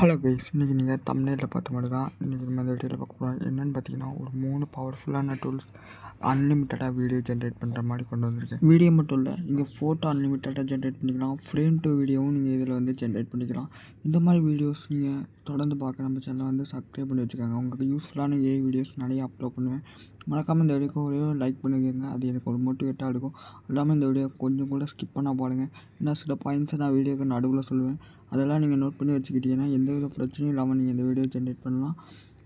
Hello guys இன்றைக்கி நீங்கள் தமிழ்நேரில் பார்த்த மாதிரி தான் இன்றைக்கி நம்ம இந்த வீடியோவில் பார்க்க போகிறோம் என்னென்னு பார்த்தீங்கன்னா ஒரு மூணு பவர்ஃபுல்லான டூல்ஸ் அன்லிமிட்டடாக வீடியோ ஜென்ரேட் பண்ணுற மாதிரி கொண்டு வந்திருக்கேன். வீடியோ மட்டும் இல்லை நீங்கள் ஃபோட்டோ அன்லிமிட்டடாக ஜென்ரேட் பண்ணிக்கலாம். ஃப்ரேம் டு வீடியோவும் நீங்கள் இதில் வந்து ஜென்ரேட் பண்ணிக்கலாம். இந்த மாதிரி வீடியோஸ் நீங்கள் தொடர்ந்து பார்க்க நம்ம சேனலை வந்து சப்ஸ்கிரைப் பண்ணி வச்சுக்கோங்க. உங்களுக்கு யூஸ்ஃபுல்லான ஏ வீடியோஸ் நிறைய அப்லோட் பண்ணுவேன். மறக்காமல் இந்த வீடியோ ஒரே லைக் பண்ணிக்கோங்க. அது எனக்கு ஒரு மோட்டிவேட்டாக இருக்கும். இல்லாமல் இந்த வீடியோ கொஞ்சம் கூட ஸ்கிப் பண்ணால் பாருங்கள் ஏன்னா சில பாயிண்ட்ஸை நான் வீடியோக்கு நடுவில் சொல்லுவேன். அதெல்லாம் நீங்கள் நோட் பண்ணி வச்சுக்கிட்டீங்கன்னா எந்த வித பிரச்சனையும் இல்லாமல் நீங்கள் இந்த வீடியோ ஜென்ரேட் பண்ணலாம்.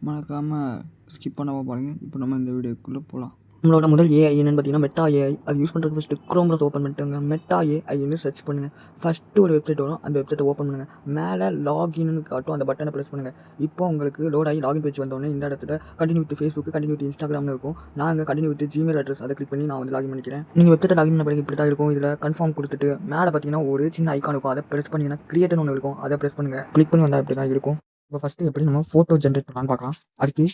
மறக்காமல் ஸ்கிப் பண்ணாமல் பாருங்கள் இப்போ நம்ம இந்த வீடியோக்குள்ளே போகலாம். நம்மளோட முதல் ஏஐ என்னன்னு பார்த்தீங்கன்னா மெட்டா ஏஐ அது யூஸ் பண்ணுறது ஃபஸ்ட்டு க்ரோம் ப்ரௌஸ் ஓப்பன் பண்ணிட்டுங்க. மெட்டா ஏஐன்னு சர்ச் பண்ணுங்கள் ஃபஸ்ட்டு ஒரு வெப்சைட் வரும். அந்த வெப்சைட்டை ஓப்பன் பண்ணுங்கள் மேலே லாகின்னு காட்டும். அந்த பட்டனை ப்ரெஸ் பண்ணுங்கள் இப்போ உங்களுக்கு லோட் ஆகி லாகின் பேஜ் வந்தோடனே இந்த இடத்துல continue with Facebook continue with இன்ஸ்டாகிராம்னு இருக்கும். நாங்கள் கண்டினியூ வித் ஜிமெயில் அட்ரஸ் அதை கிளிக் பண்ணி நான் வந்து லாகின் பண்ணிக்கிறேன். நீங்கள் வெப்சைட்டை லாகின் பண்ண இப்படி தான் இருக்கும். இதில் கன்ஃபார்ம் கொடுத்துட்டு மேலே பார்த்தீங்கன்னா ஒரு சின்ன ஐக்கான் இருக்கும். அதை ப்ரெஸ் பண்ணிங்கன்னா கிரியேட்னு ஒன்று இருக்கும். அதை ப்ரெஸ் பண்ணுங்கள் கிளிக் பண்ணி வந்தால் இப்படி தான் இருக்கும். இப்போ ஃபஸ்ட்டு எப்படி நம்ம ஃபோட்டோ ஜென்ரேட் பண்ணலான்னு பார்க்கலாம். அதுக்கு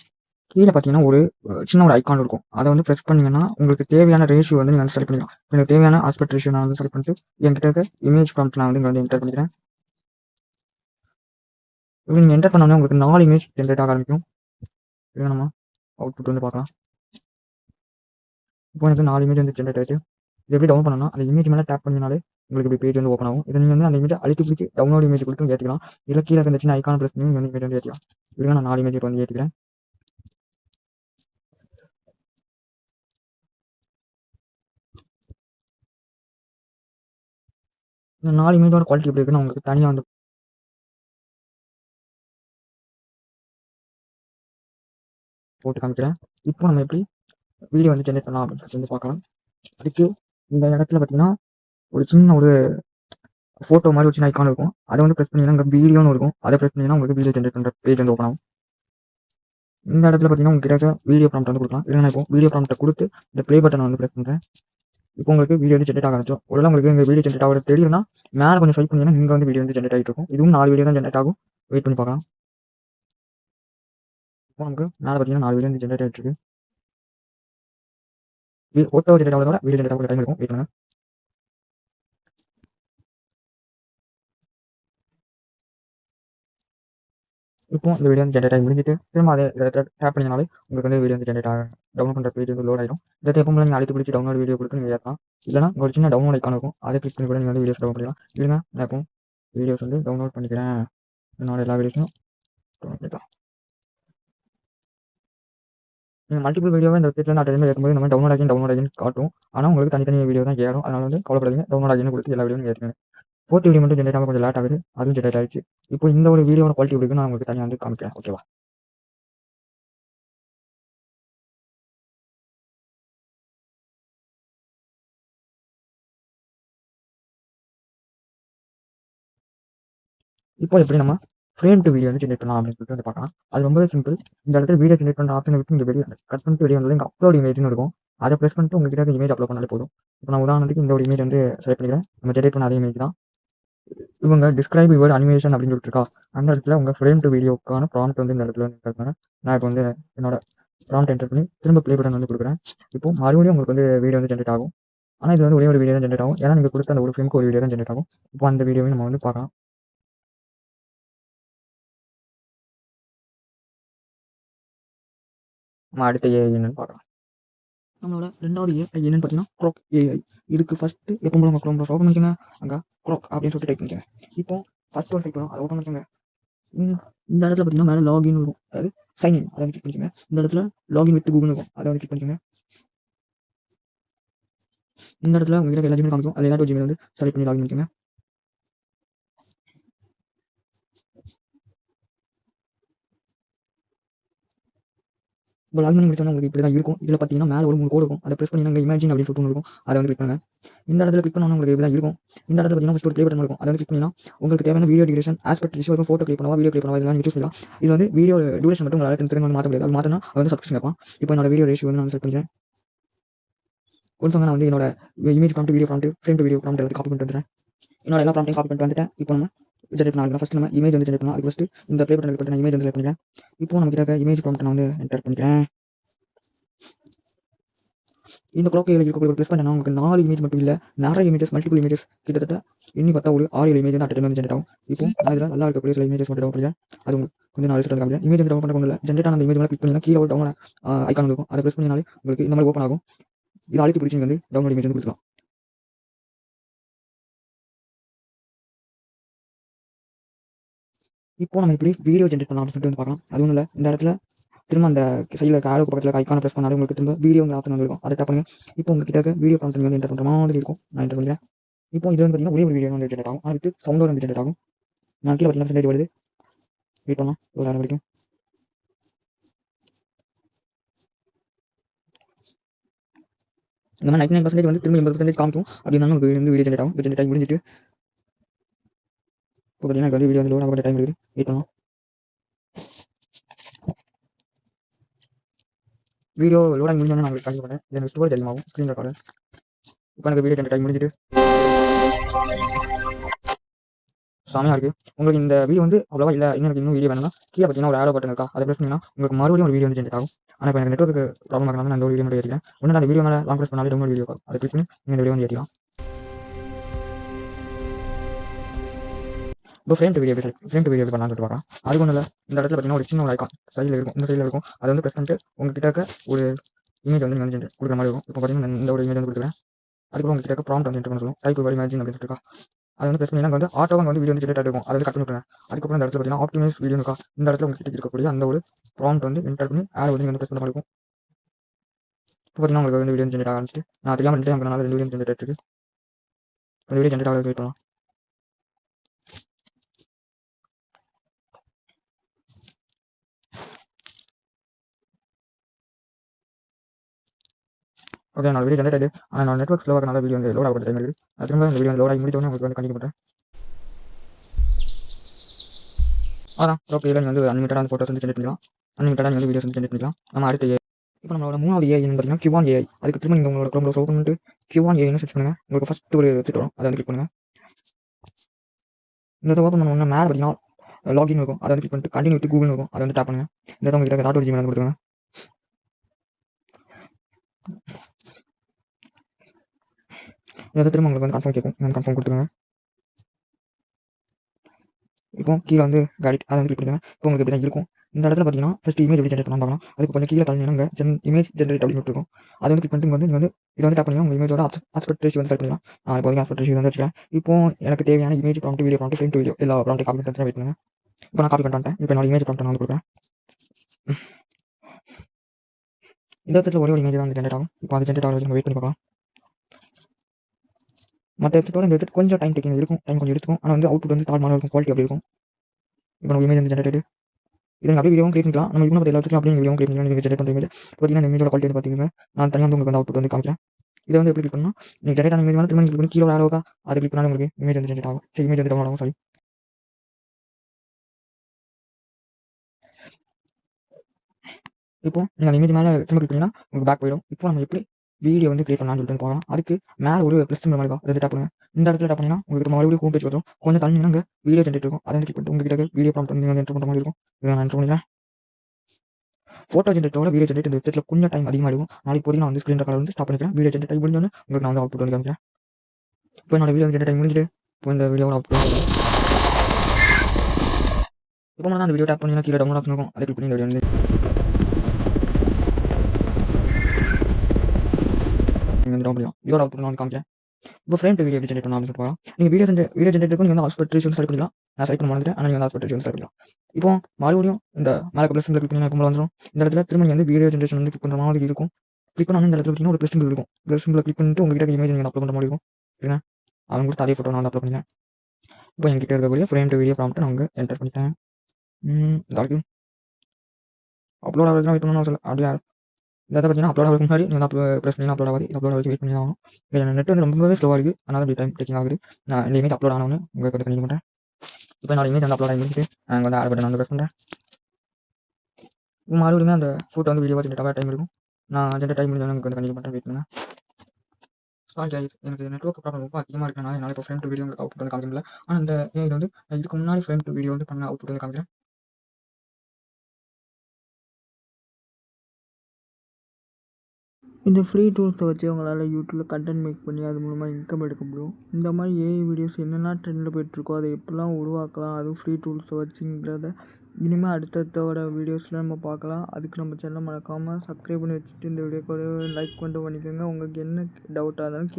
கீழே பார்த்தீங்கன்னா ஒரு சின்ன ஒரு ஐக்கான் இருக்கும். அதை வந்து ப்ரெஸ் பண்ணீங்கன்னா உங்களுக்கு தேவையான ரேஷியோ வந்து நீங்கள் வந்து செலக்ட் பண்ணிக்கலாம். எனக்கு தேவையான ஆஸ்பெக்ட் ரேஷியோ நான் வந்து செலக்ட் பண்ணிட்டு என்கிட்ட இருக்க இமேஜ் ப்ராம்ப்ட் நான் வந்து இங்கே வந்து என்டர் பண்ணிக்கிறேன். இப்போ நீங்கள் என்டர் பண்ணோன்னே உங்களுக்கு நாலு இமேஜ் ஜென்ரேட் ஆக ஆரம்பிக்கும். இது நம்ம அவுட்புட் வந்து பார்க்கலாம். இப்போ எனக்கு நாலு இமேஜ் வந்து ஜென்ரேட் ஆகிட்டு இது எப்படி டவுன் பண்ணணும் அந்த இமேஜ் மேலே டேப் பண்ணினாலே உங்களுக்கு இப்படி பேஜ் வந்து ஓப்பன் ஆகும். இதை நீங்கள் வந்து அந்த இமேஜ் அழுத்தி பிடிச்சி டவுன்லோட் இமேஜ் கொடுத்து ஏற்றிக்கலாம் இல்லை கீழே இருந்த சின்ன ஐக்கான் ப்ளஸ் நீங்கள் வந்து இமேஜ் வந்து ஏற்றிக்கலாம் இப்படி நான் நாலு இமேஜ் வந்து ஏற்றிக்கிறேன் இந்த நாலு இமேஜோட குவாலிட்டி எப்படி இருக்குன்னு உங்களுக்கு தனியாக வந்து போட்டு காமிக்கிறேன். இப்போ நம்ம எப்படி வீடியோ வந்து ஜென்ரேட் பண்ணலாம் அப்படின்னு சொல்லி வந்து பார்க்கலாம். அதுக்கு இந்த இடத்துல பார்த்தீங்கன்னா ஒரு சின்ன ஒரு ஃபோட்டோ மாதிரி ஒரு சின்ன ஐக்கான் இருக்கும். அதை வந்து ப்ரெஸ் பண்ணிங்கன்னா இங்கே வீடியோன்னு இருக்கும். அதை ப்ரெஸ் பண்ணிங்கன்னா உங்களுக்கு வீடியோ ஜென்ரேட் பண்ணுற பேஜ் வந்து ஓப்பன் ஆகும். இந்த இடத்துல பார்த்தீங்கன்னா உங்களுக்கு வீடியோ ப்ராம்ப்ட் வந்து கொடுக்கலாம். இல்லைன்னா இப்போ வீடியோ ப்ராம்ப்ட்டை கொடுத்து இந்த ப்ளே பட்டனை வந்து ப்ரெஸ் பண்ணுறேன் இப்போ உங்களுக்கு வீடியோ வந்து ஜென்ரேட் ஆக ஆரம்பிச்சோம் ஒருவேளை உங்களுக்கு இந்த வீடியோ ஜென்ரேட் ஆகிறது தெரியலனா மேலே கொஞ்சம் ஸ்வைப் பண்ணீங்கன்னா இங்கே வந்து வீடியோ வந்து ஜென்ரேட் ஆகிட்டு இருக்கும். இதுவும் நாலு வீடியோ தான் ஜென்ரேட் ஆகும். வெயிட் பண்ணி பார்க்கலாம். இப்போ நமக்கு மேலே பார்த்தீங்கன்னா நாலு வீடியோ வந்து ஜென்ரேட் ஆகிட்டு இருக்கு. ஓட்டோ ஜென்ரேட் ஆகிறதோட வீடியோ ஜென்ரேட் ஆகிற டைம் இருக்கும். வெயிட் பண்ணுங்க. இப்போ இந்த வீடியோ வந்து ஜென்ரேட் ஆகி முடிஞ்சிட்டு திரும்ப அதை டேப் பண்ணினாலே உங்களுக்கு வந்து வீடியோ வந்து ஜென்ரேட் ஆகும் டவுன்லோட் பண்ணுற வீடியோ வந்து லோட் ஆகிடும் இதை எப்போ நீங்கள் அழைத்து பிடிச்சி டவுன்லோட் வீடியோ கொடுத்து நீங்கள் ஏற்கலாம் இல்லைனா ஒரு சின்ன டவுன்லோட் ஐக்கான் இருக்கும். அதை கிளிக் பண்ணி கூட நீங்கள் வந்து வீடியோஸ் டவுன் பண்ணிக்கலாம். இல்லைனா நான் இப்போ வீடியோஸ் வந்து டவுன்லோட் பண்ணிக்கிறேன். என்னோட எல்லா வீடியோஸும் டவுன்லோட் பண்ணிக்கலாம். நீங்கள் மல்டிபிள் வீடியோவை இந்த வெப்சைட்டில் நான் டைம் நம்ம டவுன்லோட் ஆகி டவுன்லோட் ஆகின்னு காட்டும். ஆனால் உங்களுக்கு தனித்தனி வீடியோ தான் ஏறும். அதனால வந்து கவலைப்படாதீங்க. டவுன்லோட் ஆகின்னு கொடுத்து எல்லா வீடியோ ஏற்றுங்க ஃபோர்த் வீடியோ மட்டும் ஜென்ரேட் ஆகும் கொஞ்சம் லேட் ஆகுது. அதுவும் ஜென்ரேட் ஆயிடுச்சு. இப்போ இந்த ஒரு வீடியோட குவாலிட்டி எப்படி நான் உங்களுக்கு தனியாக வந்து காமிக்கிறேன். ஓகேவா இப்போ எப்படி நம்ம ஃப்ரேம் டு வீடியோ வந்து ஜென்ரேட் பண்ணலாம் அப்படின்னு சொல்லிட்டு வந்து பார்க்கலாம். அது ரொம்ப சிம்பிள் இந்த இடத்துல வீடியோ ஜென்ரேட் பண்ணுற ஆப்ஷனை விட்டு இங்கே வெளியே கட் பண்ணிட்டு வீடியோ வந்து இங்கே அப்லோட் இமேஜ்னு இருக்கும். அதை ப்ரெஸ் பண்ணிட்டு உங்ககிட்ட இமேஜ் அப்லோட் பண்ணாலே போதும். இப்போ நான் உதாரணத்துக்கு இந்த ஒரு இமேஜ் வந்து செலக்ட் பண்ணிக்கிறேன். நம்ம ஜென்ரேட் பண்ண அதே இமேஜ் தான். இவங்க டிஸ்கிரைப் யுவர் அனிமேஷன் அப்படின்னு சொல்லிட்டு இருக்கா அந்த இடத்துல உங்கள் ஃப்ரேம் டு வீடியோக்கான ப்ராம்ப்ட் வந்து இந்த இடத்துல வந்து நான் இப்போ வந்து என்னோட ப்ராம்ப்ட் என்டர் பண்ணி திரும்ப ப்ளே பட்டன் வந்து கொடுக்குறேன். இப்போ மறுபடியும் உங்களுக்கு வந்து வீடியோ வந்து ஜென்ரேட் ஆகும். ஆனால் இது வந்து ஒரே ஒரு வீடியோ தான் ஜென்ரேட் ஆகும். ஏன்னா நீங்கள் கொடுத்த அந்த ஒரு ஃபிலிமுக்கு ஒரு வீடியோ தான் ஜென்ரேட் ஆகும். இப்போ அந்த வீடியோவை நம்ம வந்து பார்க்கலாம். நம்ம அடுத்த ஏ என்னன்னு பார்க்கலாம். நம்மளோட ரெண்டாவது ஏஐ என்னன்னு பார்த்தீங்கன்னா க்ரோக் ஏஐ இதுக்கு ஃபஸ்ட்டு எப்போ போல க்ரோம் ஓப்பன் பண்ணிக்கோங்க. அங்கே க்ரோக் அப்படின்னு சொல்லிட்டு டைப் பண்ணிக்கோங்க. இப்போ ஃபஸ்ட் ஒரு சைட் வரும் அதை ஓப்பன் பண்ணிக்கோங்க. இந்த இடத்துல பார்த்தீங்கன்னா மேலே லாகின் இருக்கும் அதாவது சைன் இன் அதை வந்து கிளிக் பண்ணிக்கோங்க. இந்த இடத்துல லாகின் வித் கூகுள் இருக்கும் அதை வந்து கிளிக் பண்ணிக்கோங்க. இந்த இடத்துல உங்ககிட்ட எல்லா ஜிமெயில் காமிக்கும். அதில் ஏதாவது ஜிமெயில் வந்து செலக்ட் பண்ணி லாகின் பண்ணிக்கோங்க. இப்போ லாகின் பண்ணி உங்களுக்கு இப்படி தான் இருக்கும். இதில் பார்த்தீங்கன்னா மேலே ஒரு மூணு கோடு இருக்கும். அதை ப்ரெஸ் பண்ணி நாங்கள் இமேஜின் அப்படின்னு சொல்லிட்டு இருக்கும். அதை வந்து கிளிக் பண்ணுங்க. இந்த இடத்துல கிளிக் பண்ணா உங்களுக்கு இப்படி தான் இருக்கும். இந்த இடத்துல பார்த்தீங்கன்னா ஃபஸ்ட் ஒரு ப்ளே பட்டன் இருக்கும். அதை வந்து கிளிக் பண்ணினா உங்களுக்கு தேவையான வீடியோ டியூரேஷன் ஆஸ்பெக்ட் ரேஷியோ இருக்கும் ஃபோட்டோ கிளிக் பண்ணுவா வீடியோ கிளிக் பண்ணுவா இதெல்லாம் சூஸ் பண்ணலாம் இது வந்து வீடியோ டியூரேஷன் மட்டும் உங்களால் திரும்ப மாற்ற முடியாது. அது மாற்றினா அது வந்து சப்ஸ்கிரிப்ஷன் கேட்பான் இப்போ என்னோட வீடியோ ரேஷியோ வந்து நான் செட் பண்ணிக்கிறேன். ஒரு நான் வந்து என்னோட image prompt video prompt frame video prompt எல்லாத்தையும் காப்பி பண்ணிட்டு வந்துட்டேன் என்னோட எல்லா ப்ராம்ப்டையும் காப்பி பண்ணிட்டு வந்துட்டேன். இப்போ நம்ம ஜென்ரேட் பண்ணலாம். ஃபஸ்ட் நம்ம இமேஜ் வந்து ஜென்ரேட் பண்ணலாம். அதுக்கு ஃபஸ்ட்டு இந்த ப்ளே பட்டன் பண்ணிட்டு நான் இமேஜ் வந்து செலக்ட் பண்ணிக்கிறேன். இப்போ நம்ம கிட்ட இமேஜ் ப்ராம்ப்ட் நான் வந்து என்டர் பண்ணிக்கிறேன். இந்த குளோக்கை ஏழு இருக்கக்கூடிய ப்ளஸ் பண்ணா உங்களுக்கு நாலு இமேஜ் மட்டும் இல்லை நிறைய இமேஜஸ் மல்டிபிள் இமேஜஸ் கிட்டத்தட்ட இன்னும் பார்த்தா ஒரு ஆறு ஏழு இமேஜ் வந்து அட்டன் வந்து ஜென்ரேட் ஆகும். இப்போ நான் இதில் நல்லா இருக்கக்கூடிய சில இமேஜஸ் மட்டும் டவுன் பண்ணிக்கிறேன். அது உங்களுக்கு கொஞ்சம் நாலு செகண்ட் காமிக்கிறேன். இமேஜ் டவுன் பண்ண இல்லை ஜென்ரேட் ஆன அந்த இமேஜ் கிளிக் பண்ணி கீழே ஒரு டவுன் ஐக்கான் இருக்கும். அதை ப்ரெஸ் பண்ணினாலே உங்களுக்கு இந்த மாதிரி ஓப்பன் ஆகும். இது அழுத்தி பிடிச்சி வந்து டவுன்லோட் இமேஜ் வந்து கொடுத்துக்கலாம் இப்போ நம்ம எப்படி வீடியோ ஜென்ரேட் பண்ணலாம்னு சொல்லிட்டு வந்து பார்க்கலாம். அதுவும் இல்லை இந்த இடத்துல திரும்ப அந்த சைடில் ஆளுக்கு பக்கத்தில் ஐக்கான ப்ரெஸ் பண்ணாலும் உங்களுக்கு திரும்ப வீடியோ ஆப்ஷன் வந்துருக்கும். அதை டப் பண்ணுங்க. இப்போ உங்ககிட்ட வீடியோ ப்ராம்ப்ட் வந்து என்டர் பண்ணுற மாதிரி இருக்கும். நான் என்டர் பண்ணுறேன் இப்போ இது வந்து பார்த்தீங்கன்னா ஒரே ஒரு வீடியோ வந்து ஜென்ரேட் ஆகும். அடுத்து சவுண்டோட வந்து ஜென்ரேட் ஆகும். நான் கீழே பார்த்தீங்கன்னா சென்டேஜ் வருது வெயிட் பண்ணலாம். ஒரு நேரம் வரைக்கும் இந்த மாதிரி நைன்டி நைன் பர்சன்டேஜ் வந்து திரும்ப எண்பது பர்சன்டேஜ் காமிக்கும். அப்படின்னா இருந்தாலும் வந்து வீடியோ ஜென்ரேட் ஆகும். ஜென்ரேட் ஆகி முடிஞ்சிட்டு இப்போ பார்த்தீங்கன்னா எனக்கு வந்து வீடியோ வந்து லோட் ஆக டைம் இருக்குது. வெயிட் பண்ணுவோம் வீடியோ லோட் ஆகி முடிஞ்சோன்னு நான் உங்களுக்கு கண்டிப்பாக பண்ணேன் எனக்கு ஸ்டோரேஜ் அதிகமாகும் ஸ்க்ரீன் ரெக்கார்டு இப்போ எனக்கு வீடியோ டைம் முடிஞ்சிட்டு. செமையாக இருக்குது உங்களுக்கு இந்த வீடியோ வந்து அவ்வளோவா இல்லை. இன்னும் எனக்கு இன்னும் வீடியோ வேணும்னா கீழே பார்த்தீங்கன்னா ஒரு ஆரோ பட்டன் இருக்கா அதை ப்ரெஸ் பண்ணிங்கன்னா உங்களுக்கு மறுபடியும் ஒரு வீடியோ வந்து ஜென்ரேட் ஆகும். ஆனால் இப்போ எனக்கு நெட்ஒர்க்கு ப்ராப்ளம் ஆகலாம் நான் அந்த ஒரு வீடியோ மட்டும் ஏற்றிக்கிறேன் ஒன்று அந்த வீடியோ மேலே லாங் ப்ரெஸ் பண்ணாலே ரொம்ப வீடியோ அதை கிளிக் பண்ணி நீங்கள் இந்த வீடியோ வந்து ஏற்றிக்கலாம் இப்போ frame to video frame to video பண்ணலாம்னு சொல்லிட்டு பார்க்கலாம் அதுக்கு ஒன்றும் இல்லை இந்த இடத்துல பார்த்தீங்கன்னா ஒரு சின்ன ஒரு ஐக்கான் சைடில் இருக்கும். இந்த சைடில் இருக்கும். அதை வந்து ப்ரெஸ் பண்ணிட்டு உங்ககிட்ட இருக்க ஒரு இமேஜ் வந்து நீங்கள் வந்து கொடுக்குற மாதிரி இருக்கும். இப்போ பார்த்தீங்கன்னா இந்த ஒரு இமேஜ் வந்து கொடுக்குறேன் அதுக்கப்புறம் உங்ககிட்ட இருக்க ப்ராம்ப்ட் வந்து என்டர் பண்ண சொல்லும் டைப் வரி இமேஜின் அப்படின்னு சொல்லிட்டு இருக்கா அது வந்து ப்ரெஸ் பண்ணி வந்து ஆட்டோ வந்து வீடியோ வந்து ஜென்ரேட் இருக்கும். அதை வந்து கட் பண்ணிவிட்டுருங்க அதுக்கப்புறம் இந்த இடத்துல பார்த்தீங்கன்னா ஆப்டிமைஸ் வீடியோ இருக்கா இந்த இடத்துல உங்ககிட்ட இருக்கக்கூடிய அந்த ஒரு ப்ராம்ப்ட் வந்து என்டர் பண்ணி ஆட் வந்து வந்து ப்ரெஸ் பண்ண இருக்கும். இப்போ பார்த்தீங்கன்னா உங்களுக்கு வந்து வீடியோ ஜென்ரேட் ஆரம்பிச்சிட்டு நான் தெரியாமல் ரெண்டு டைம் ரெண்டு வீடியோ ஜென்ரேட் இருக்கு. அந்த வீடியோ ஜென்ரேட் ஆக வெயிட் பண்ணலாம். ஓகே நான் வீடியோ ஜென்ரேட் ஆகுது ஆனால் நான் நெட்ஒர்க் ஸ்லோவாக நல்ல வீடியோ வந்து லோட் ஆகிற டைம் இருக்குது அது திரும்ப இந்த வீடியோ லோட் ஆகி முடிச்சோன்னே உங்களுக்கு வந்து கண்டிப்பாக பண்ணுறேன் அதான் ஓகே இல்லை நீங்கள் வந்து அன்லிமிட்டடாக அந்த ஃபோட்டோஸ் வந்து ஜென்ரேட் பண்ணிக்கலாம். அன்லிமிட்டடாக நீங்கள் வந்து வீடியோஸ் வந்து ஜென்ரேட் பண்ணிக்கலாம். நம்ம அடுத்த ஏ இப்போ நம்மளோட மூணாவது ஏஐ பார்த்தீங்கன்னா கியூவான் ஏஐ அதுக்கு திரும்ப நீங்கள் உங்களோட க்ரோம் ஓப்பன் பண்ணிட்டு கியூவான் ஏஐனு சர்ச் பண்ணுங்கள் உங்களுக்கு ஃபஸ்ட் ஒரு வெப்சைட் வரும். அதை வந்து கிளிக் பண்ணுங்கள் இந்த ஓப்பன் பண்ண உடனே மேலே பார்த்தீங்கன்னா லாகின் இருக்கும். அதை வந்து கிளிக் பண்ணிட்டு கண்டினியூ வித் கூகுள் இருக்கும். அதை வந்து டேப் பண்ணுங்கள் இந்த உங்ககிட்ட டாட் ஜிமெயில் கொடுத்துருங்க இதை திரும்ப உங்களுக்கு வந்து கன்ஃபார்ம் கேட்கும். நான் கன்ஃபார்ம் கொடுத்துருங்க. இப்போ கீழே வந்து கைட் அதை வந்து கிளிக் பண்ணுங்க இப்போ உங்களுக்கு இப்படி தான் இருக்கும். இந்த இடத்துல பார்த்தீங்கன்னா ஃபஸ்ட் இமேஜ் எப்படி ஜென்ரேட் பண்ணலாம் பார்க்கலாம். அதுக்கு கொஞ்சம் கீழே தள்ளினாங்க ஜென் இமேஜ் ஜென்ரேட் அப்படின்னு இருக்கும். அது வந்து கிளிக் பண்ணிட்டு வந்து நீங்கள் வந்து இதை வந்து டேப் பண்ணி உங்கள் இமேஜோட ஆஸ்பெக்ட் ரேஷியோ வந்து செலக்ட் பண்ணலாம் நான் இப்போ ஆஸ்பெக்ட் ரேஷியோ வந்து வச்சுக்கேன் இப்போ எனக்கு தேவையான image prompt video prompt front video எல்லா ப்ராம்ப்ட் காப்பி பண்ணி வெயிட் பண்ணுங்க. இப்போ நான் காப்பி பண்ணிட்டேன் இப்போ என்னோட இமேஜ் ப்ராம்ப்ட் நான் வந்து கொடுக்குறேன். இந்த இடத்துல ஒரே ஒரு இமேஜ் தான் வந்து ஜென்ரேட் ஆகும். இப்போ அது ஜென்ரேட் ஆகிறது நம்ம வெயிட் பண்ணி பார்க்கலாம். மற்ற வெப்சைட்டோட இந்த வெப்சைட் கொஞ்சம் டைம் டேக்கிங் இருக்கும். டைம் கொஞ்சம் எடுத்துக்கும். ஆனால் வந்து அவுட்புட் வந்து தாழ்மான இருக்கும். குவாலிட்டி அப்படி இருக்கும். இப்போ நம்ம இமேஜ் வந்து ஜென்ரேட் இதை அப்படியே வீடியோ கிரியேட் பண்ணலாம் நம்ம இன்னும் எல்லா வச்சுக்கலாம் அப்படியே வீடியோ கிரியேட் பண்ணி நீங்கள் ஜென்ரேட் பண்ணுற இமேஜ் பார்த்தீங்கன்னா இந்த இமேஜோட குவாலிட்டி வந்து பார்த்தீங்கன்னா நான் தனியாக வந்து உங்களுக்கு வந்து அவுட்புட் வந்து காமிக்கிறேன். இதை வந்து எப்படி கிளிக் பண்ணால் நீங்கள் ஜென்ரேட் ஆன இமேஜ் வந்து திரும்ப கிளிக் பண்ணி கீழே ஆரோக்கா அதை கிளிக் பண்ணாலும் உங்களுக்கு இமேஜ் வந்து ஜென்ரேட் ஆகும். சரி இமேஜ் வந்து டவுன் ஆகும். சாரி இப்போ நீங்கள் அந்த இமேஜ் மேலே திரும்ப கிளிக் பண்ணிங்கன்னா உங்களுக்கு பேக் போயிடும். இப்போ நம்ம எப்படி வீடியோ வந்து கிரியேட் பண்ணலாம்னு சொல்லிட்டு போகலாம் அதுக்கு மேலே ஒரு ப்ளஸ் சிம்பிள் மாதிரி இருக்கும். டேப் பண்ணுங்க இந்த இடத்துல டேப் பண்ணிங்கன்னா உங்களுக்கு மறுபடியும் ஹோம் பேஜ் வரும் கொஞ்சம் தண்ணி நாங்கள் வீடியோ ஜென்ரேட் இருக்கும். அதை வந்து கிளிக் பண்ணிட்டு உங்ககிட்ட வீடியோ ப்ராம்ப்ட் வந்து என்ட்ரு பண்ணுற மாதிரி இருக்கும். இதை நான் என்ட்ரு ஃபோட்டோ ஜென்ரேட்டோட வீடியோ ஜென்ரேட் இந்த வெப்சைட்டில் கொஞ்சம் டைம் அதிகமாக இருக்கும் நாளைக்கு போய் நான் வந்து ஸ்க்ரீன் ரெக்கார்ட் வந்து ஸ்டாப் பண்ணிக்கிறேன். வீடியோ ஜென்ரேட் ஆகி முடிஞ்சோன்னு உங்களுக்கு நான் வந்து அவுட்புட் வந்து காமிக்கிறேன். இப்போ என்னோட வீடியோ ஜென்ரேட் டைம் முடிஞ்சிட்டு இப்போ இந்த வீடியோட அவுட்புட் இப்போ நான் அந்த வீடியோ டேப் பண்ணி கீழே டவுன்லோட் ஆப்ஷன் அதை கிளிக் பண்ணி இந்த வீடியோ வந்து நீங்கள் இதோட அவுட்புட் நான் காமிக்கிறேன் இப்போ ஃப்ரேம் டு வீடியோ ஜென்ரேட் பண்ணலாம் சொல்லிட்டு போகலாம் நீங்கள் வீடியோ சென்ட் வீடியோ ஜென்ரேட் நீங்கள் வந்து ஹாஸ்பிட்டல் வந்து செலக்ட் பண்ணலாம் நான் செலக்ட் பண்ண மாதிரி ஆனால் நீங்கள் வந்து ஹாஸ்பிட்டல் வந்து செலக்ட் பண்ணலாம் இப்போ மறுபடியும் இந்த மேலே ப்ளஸ் கிளிக் பண்ணி இப்போ வந்துடும் இந்த இடத்துல திரும்ப நீங்கள் வந்து வீடியோ ஜென்ரேஷன் வந்து கிளிக் பண்ணுற மாதிரி இருக்கும். கிளிக் பண்ணால் இந்த இடத்துல பார்த்தீங்கன்னா ஒரு ப்ளஸ் சிம்பிள் இருக்கும். ப்ளஸ் சிம்பிள் கிளிக் பண்ணிட்டு உங்ககிட்ட இமேஜ் நீங்கள் அப்லோட் பண்ண மாதிரி இருக்கும். சரிங்களா? அவங்க கொடுத்து அதே ஃபோட்டோ நான் வந்து அப்லோட் பண்ணிட்டேன். இப்போ என்கிட்ட இருக்கக்கூடிய ஃப்ரேம் டு வீடியோ ப்ராம்ப்ட் நான் வந்து என்டர் பண்ணிட்டேன். இதாக்கு அப்லோட் ஆகிறதுலாம் வெயிட் பண்ணணும் சொல்ல அப்படியே இதை பார்த்தீங்கன்னா அப்லோட் ஆகிறதுக்கு முன்னாடி நீங்கள் வந்து ப்ரெஸ் பண்ணி அப்லோட் ஆகுது. அப்லோட் ஆகுது வெயிட் பண்ணி ஆகணும். இது நெட் வந்து ரொம்பவே ஸ்லோவாக இருக்குது அதனால் அப்படி டைம் டேக்கிங் ஆகுது. நான் இந்த இமேஜ் அப்லோட் ஆனவொன்னு உங்களுக்கு வந்து கண்டிப்பாக பண்ணுறேன் இப்போ நான் இமேஜ் வந்து அப்லோட் ஆகி முடிச்சுட்டு நான் வந்து ஆட் பட்டன் வந்து ப்ரெஸ் பண்ணுறேன் மறுபடியும் அந்த ஃபோட்டோ வந்து வீடியோ ஜென்ரேட் டைம் இருக்கும். நான் ஜென்ரேட் டைம் முடிஞ்சோன்னு உங்களுக்கு வந்து கண்டிப்பாக பண்ணுறேன் வெயிட் பண்ணுங்க. சாரி கைஸ் எனக்கு நெட்ஒர்க் ப்ராப்ளம் ரொம்ப அதிகமாக இருக்கனால என்னால் இப்போ ஃப்ரேம் டு வீடியோ உங்களுக்கு அவுட் வந்து காமிக்க முடியல. ஆனால் இந்த இது வந்து இதுக்கு முன்னாடி ஃப்ரேம் டு வீடியோ வந்து பண்ண அவுட் வந்து காமிக்கிறேன். இந்த ஃப்ரீ டூல்ஸை வச்சு உங்களால் யூடியூப்பில் கண்டென்ட் மேக் பண்ணி அது மூலமாக இன்கம் எடுக்க முடியும். இந்த மாதிரி ஏஐ வீடியோஸ் என்னென்ன ட்ரெண்டில் போயிட்டுருக்கோ அதை எப்படிலாம் உருவாக்கலாம் அதுவும் ஃப்ரீ டூல்ஸை வச்சுங்கிறத இனிமேல் அடுத்தடுத்தோட வீடியோஸில் நம்ம பார்க்கலாம். அதுக்கு நம்ம சேனலை மறக்காமல் சப்ஸ்கிரைப் பண்ணி வச்சுட்டு இந்த வீடியோக்கு லைக் பண்ணிட்டு பண்ணிக்கோங்க. உங்களுக்கு என்ன டவுட்டாக இருந்தாலும் கீழே